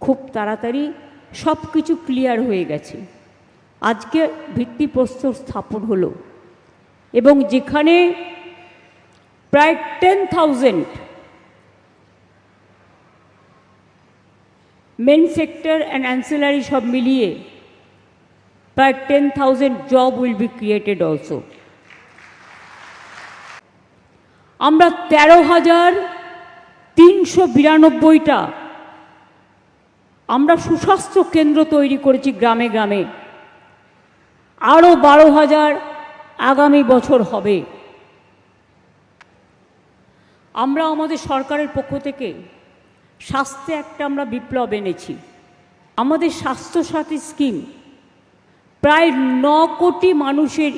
খুব তাড়াতাড়ি সব কিছু ক্লিয়ার হয়ে গেছে। আজকে ভিত্তিপ্রস্তর স্থাপন হলো এবং যেখানে প্রায় ten thousand main sector and ancillary সব মিলিয়ে প্রায় ten thousand job will be created also আমরা তেরো হাজার তিনশো বিরানব্বইটা আমরা সুস্বাস্থ্য কেন্দ্র তৈরি করেছি গ্রামে গ্রামে। আরও বারো হাজার আগামী বছর হবে। আমরা আমাদের সরকারের পক্ষ থেকে স্বাস্থ্যে একটা আমরা বিপ্লব এনেছি। আমাদের স্বাস্থ্যসাথী স্কিম প্রায় ন কোটি মানুষের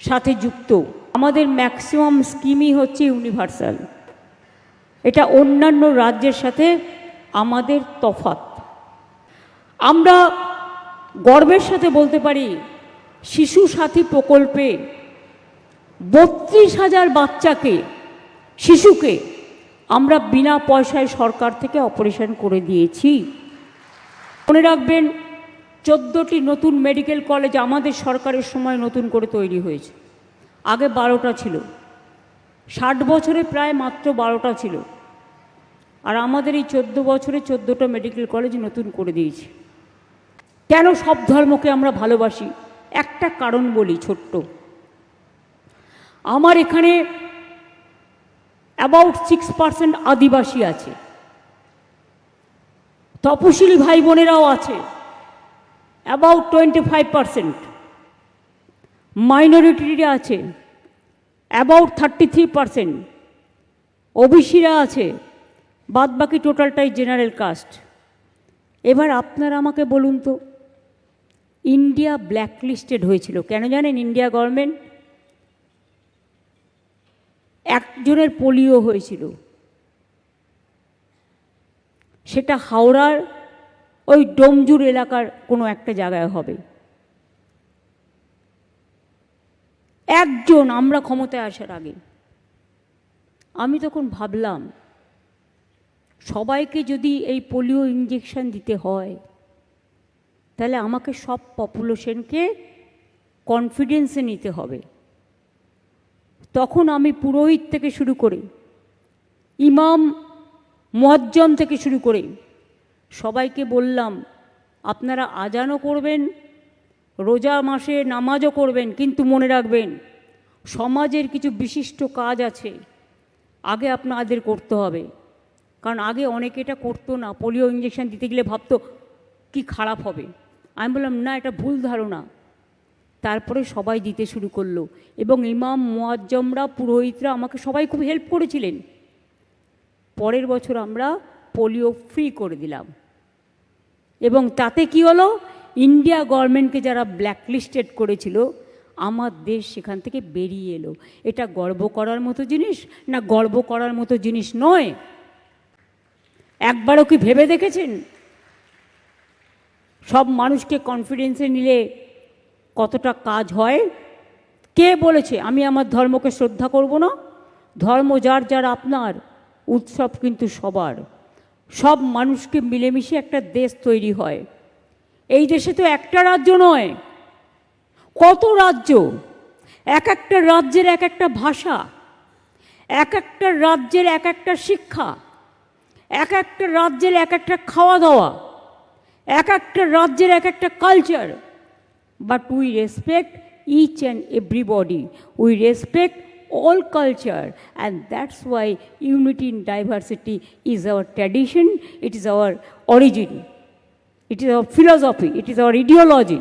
সাথে যুক্ত। আমাদের ম্যাক্সিমাম স্কিমই হচ্ছে ইউনিভার্সাল। এটা অন্যান্য রাজ্যের সাথে আমাদের তফাত আমরা গর্বের সাথে বলতে পারি, শিশু সাথী প্রকল্পে বত্রিশ হাজার বাচ্চাকে, শিশুকে আমরা বিনা পয়সায় সরকার থেকে অপারেশন করে দিয়েছি। মনে রাখবেন, চোদ্দোটি নতুন মেডিকেল কলেজ আমাদের সরকারের সময় নতুন করে তৈরি হয়েছে। আগে বারোটা ছিল। ষাট বছরে প্রায় মাত্র বারোটা ছিল। আর আমাদের এই চোদ্দ বছরে চোদ্দোটা মেডিকেল কলেজ নতুন করে দিয়েছে। কেন সব ধর্মকে আমরা ভালোবাসি? একটা কারণ বলি ছোট্ট। আমার এখানে অ্যাবাউট সিক্স পার্সেন্ট আদিবাসী আছে। তপশিলি ভাই বোনেরাও আছে। অ্যাবাউট টোয়েন্টি ফাইভ পার্সেন্ট মাইনরিটিরা আছে। অ্যাবাউট থার্টি থ্রি পার্সেন্ট ওবিসিরা আছে। বাদ বাকি টোটালটাই জেনারেল কাস্ট। এবার আপনারা আমাকে বলুন তো, ইন্ডিয়া ব্ল্যাকলিস্টেড হয়েছিল কেন জানেন? ইন্ডিয়া গভর্নমেন্ট একজনের পোলিও হয়েছিল। সেটা হাওড়ার ওই ডোমজুর এলাকার কোনো একটা জায়গায় হবে। একজন আমরা ক্ষমতায় আসার আগে। আমি তখন ভাবলাম সবাইকে যদি এই পোলিও ইঞ্জেকশন দিতে হয়, তাহলে আমাকে সব পপুলেশনকে কনফিডেন্সে নিতে হবে। তখন আমি পুরোহিত থেকে শুরু করে, ইমাম, মোয়াজ্জম থেকে শুরু করে। সবাইকে বললাম, আপনারা আজানও করবেন, রোজা মাসে নামাজও করবেন, কিন্তু মনে রাখবেন, সমাজের কিছু বিশিষ্ট কাজ আছে, আগে আপনাদের করতে হবে। কারণ আগে অনেকে এটা করতো না, পোলিও ইঞ্জেকশন দিতে গেলে ভাবতো, কি খারাপ হবে? আমি বললাম, না, এটা ভুল ধারণা। তারপরে সবাই দিতে শুরু করল এবং ইমাম, মোয়াজ্জমরা, পুরোহিতরা আমাকে সবাই খুব হেল্প করেছিলেন। পরের বছর আমরা পোলিও ফ্রি করে দিলাম। এবং তাতে কি হলো? ইন্ডিয়া গভর্নমেন্টকে যারা ব্ল্যাকলিস্টেড করেছিল, আমার দেশ সেখান থেকে বেরিয়ে এলো। এটা গর্ব করার মতো জিনিস না গর্ব করার মতো জিনিস নয়। একবারও কি ভেবে দেখেছেন? সব মানুষকে কনফিডেন্সে নিলে কতটা কাজ হয়? কে বলেছে, আমি আমার ধর্মকে শ্রদ্ধা করব না ধর্ম যার যার আপনার, উৎসব কিন্তু সবার। সব মানুষকে মিলেমিশে একটা দেশ তৈরি হয়। এই দেশে তো একটা রাজ্য নয়। কত রাজ্য? এক একটা রাজ্যের এক একটা ভাষা, এক একটা রাজ্যের এক একটা শিক্ষা। এক একটা রাজ্যের এক একটা খাওয়া দাওয়া এক একটা রাজ্যের এক একটা culture but we respect each and everybody we respect all culture and that's why unity in diversity is our tradition it is our origin it is our philosophy it is our ideology